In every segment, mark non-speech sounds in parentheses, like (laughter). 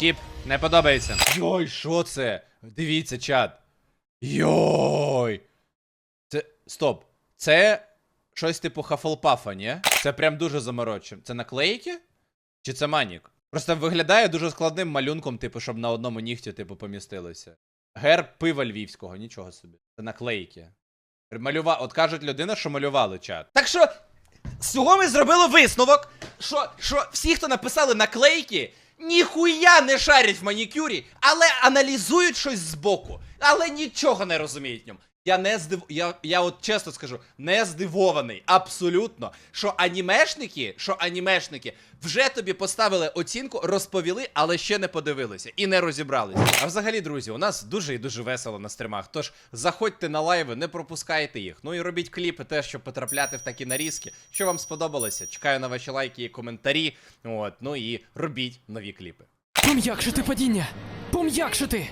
Скіп, не подобається. Йой, що це? Дивіться, чат. Йой. Це. Стоп. Це щось типу хафлпафа, ні? Це прям дуже заморочено. Це наклейки? Чи це манік? Просто виглядає дуже складним малюнком, типу, щоб на одному нігті, типу, помістилося. Герб пива львівського, нічого собі. Це наклейки. Малюва... От кажуть людина, що малювали чат. Так що з цього ми зробили висновок, що, що всі, хто написали наклейки, ніхуя не шарять в манікюрі, але аналізують щось збоку, але нічого не розуміють ньому. Я не здив... я, я от чесно скажу, не здивований абсолютно, що анімешники, що анімешники вже тобі поставили оцінку, розповіли, але ще не подивилися і не розібралися. А взагалі, друзі, у нас дуже і дуже весело на стримах. Тож заходьте на лайви, не пропускайте їх. Ну і робіть кліпи теж, щоб потрапляти в такі нарізки. Що вам сподобалося? Чекаю на ваші лайки і коментарі. От, ну і робіть нові кліпи. Пом'якшити падіння! Пом'якшити!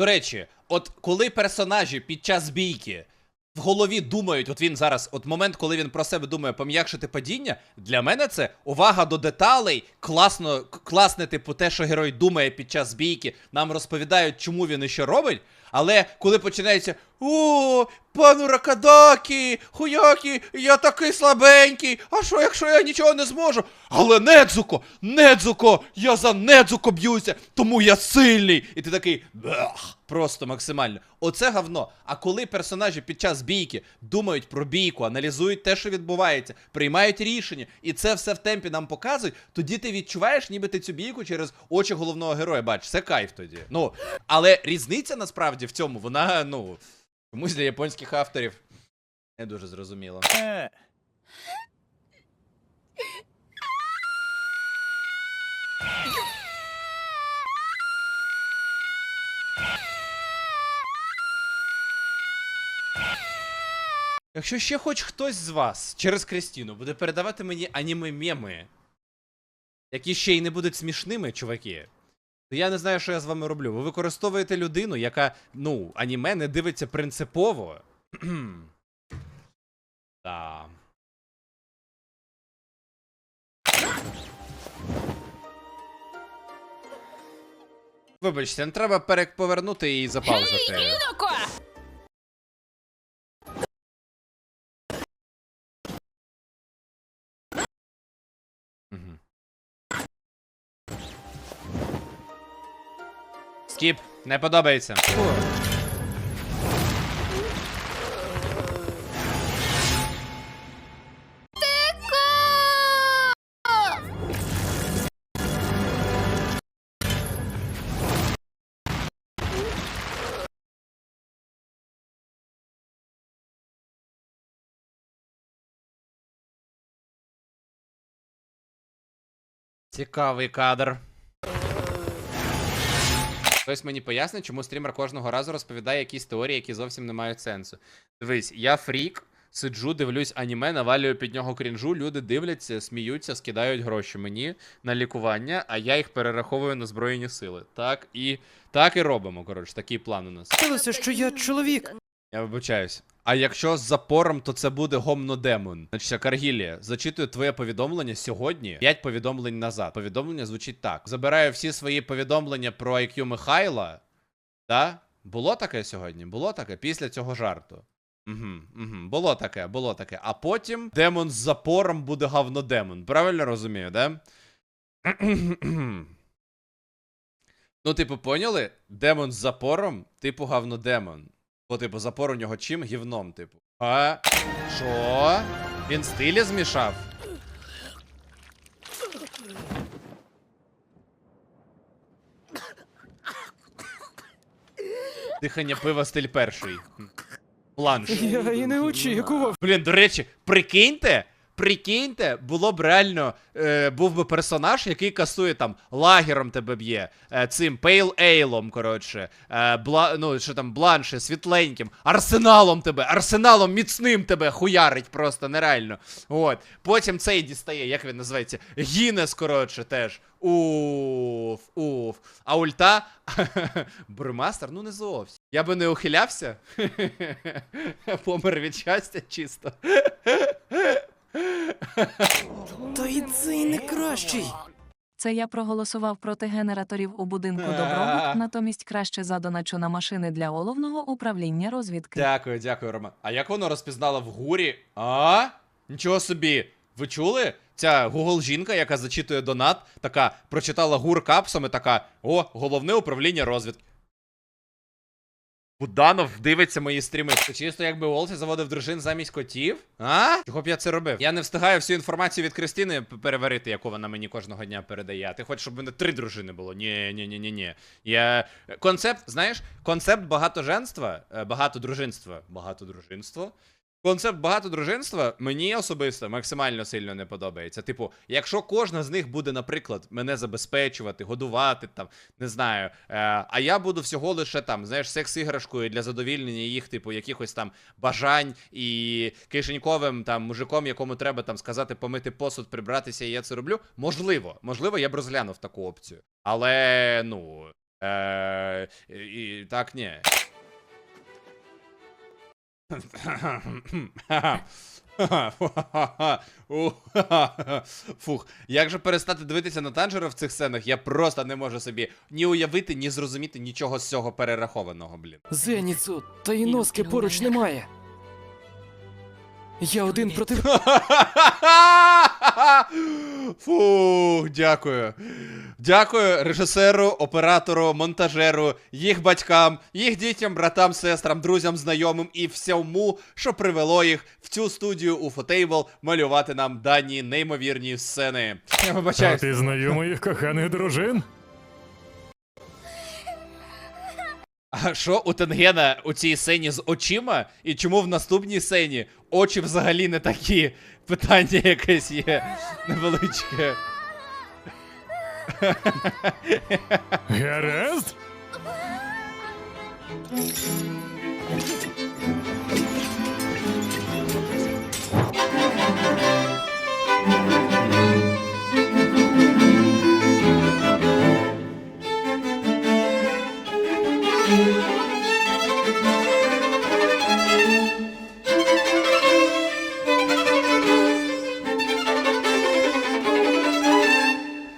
До речі, от коли персонажі під час бійки в голові думають, от він зараз, от момент, коли він про себе думає пом'якшити падіння, для мене це увага до деталей, класно, класне, типу, те, що герой думає під час бійки, нам розповідають, чому він і що робить. Але коли починається О, пану Ракадакі, хуякі, я такий слабенький. А що, якщо я нічого не зможу? Але Недзуко, Недзуко, я за Недзуко б'юся, тому я сильний. І ти такий бах, просто максимально. Оце говно. А коли персонажі під час бійки думають про бійку, аналізують те, що відбувається, приймають рішення, і це все в темпі нам показують, тоді ти відчуваєш, ніби ти цю бійку через очі головного героя бачиш. Це кайф тоді. Ну, але різниця насправді в цьому, вона, ну, комусь для японських авторів не дуже зрозуміла. Якщо ще хоч хтось з вас через Кристіну буде передавати мені аніме-меми, які ще й не будуть смішними, чуваки, я не знаю, що я з вами роблю. Ви використовуєте людину, яка, ну, аніме не дивиться принципово. (clears throat) Да. Вибачте, не треба переповернути і запаузити. Мгм. Скіп, не подобається. Цікавий кадр. Хтось мені пояснить, чому стрімер кожного разу розповідає якісь теорії, які зовсім не мають сенсу. Дивись, я фрік, сиджу, дивлюсь аніме, навалюю під нього крінжу, люди дивляться, сміються, скидають гроші мені на лікування, а я їх перераховую на Збройні сили. Так і так і робимо. Коротше, такий план у нас. Сталося, що я чоловік. Я вибачаюсь. А якщо з запором, то це буде гомнодемон. Значить, Каргілія, зачитую твоє повідомлення сьогодні. 5 повідомлень назад. Повідомлення звучить так: забираю всі свої повідомлення про IQ Михайла. Да? Було таке сьогодні? Було таке після цього жарту. Угу, угу. Було таке, було таке. А потім демон з запором буде говнодемон. Правильно розумію, да? (clears throat) ну, типу, поняли? Демон з запором, типу говнодемон. Бо, типу, запор у нього чим? Гівном, типу. А? Що? Він стилі змішав? Дихання пива стиль перший. Планш. Я і не очікував. Блін, до речі, прикиньте, прикиньте, було б реально, е, був би персонаж, який касує там лагером тебе б'є, е, цим пейл ейлом, коротше, е, бла, ну, що там, бланше, світленьким, арсеналом тебе, арсеналом міцним тебе хуярить просто нереально. От. Потім цей дістає, як він називається? Гінес, коротше, теж. Уф, уф. А ульта. (laughs) Бримастер, ну не зовсім. Я би не ухилявся. (laughs) Помер від щастя чисто. (laughs) Та й цей не кращий. Це я проголосував проти генераторів у будинку Добробут, натомість краще задоначу на машини для головного управління розвідки. Дякую, дякую, Роман. А як воно розпізнало в гурі? А? Нічого собі. Ви чули? Ця Google жінка, яка зачитує донат, така прочитала гур капсом і така: О, головне управління розвідки. Буданов дивиться мої стріми. Це чисто якби Олсі заводив дружин замість котів? А? Чого б я це робив? Я не встигаю всю інформацію від Кристини переварити, яку вона мені кожного дня передає. Ти хочеш, щоб в мене три дружини було? Ні, ні, ні, ні, ні. Я. Концепт, знаєш, концепт багатоженства, е, багатодружинства, багатодружинство. Концепт багатодружинства мені особисто максимально сильно не подобається. Типу, якщо кожна з них буде, наприклад, мене забезпечувати, годувати, там, не знаю, е, а я буду всього лише там, знаєш, секс-іграшкою для задовільнення їх, типу, якихось там бажань і кишеньковим там мужиком, якому треба там сказати помити посуд, прибратися, і я це роблю. Можливо, можливо, я б розглянув таку опцію. Але, ну. Е, і, так, ні. Фух, як же перестати дивитися на танжера в цих сценах? Я просто не можу собі ні уявити, ні зрозуміти нічого з цього перерахованого, блін. Зеніцу, та й носки поруч немає. Я один проти. (laughs) Фух, дякую. Дякую режисеру, оператору, монтажеру, їх батькам, їх дітям, братам, сестрам, друзям, знайомим і всьому, що привело їх в цю студію у Фотейбл малювати нам дані неймовірні сцени. Я А ти знайомий коханих дружин? А що у Тенгена у цій сцені з очима? І чому в наступній сцені очі взагалі не такі? Питання якесь є невеличке. Гаразд?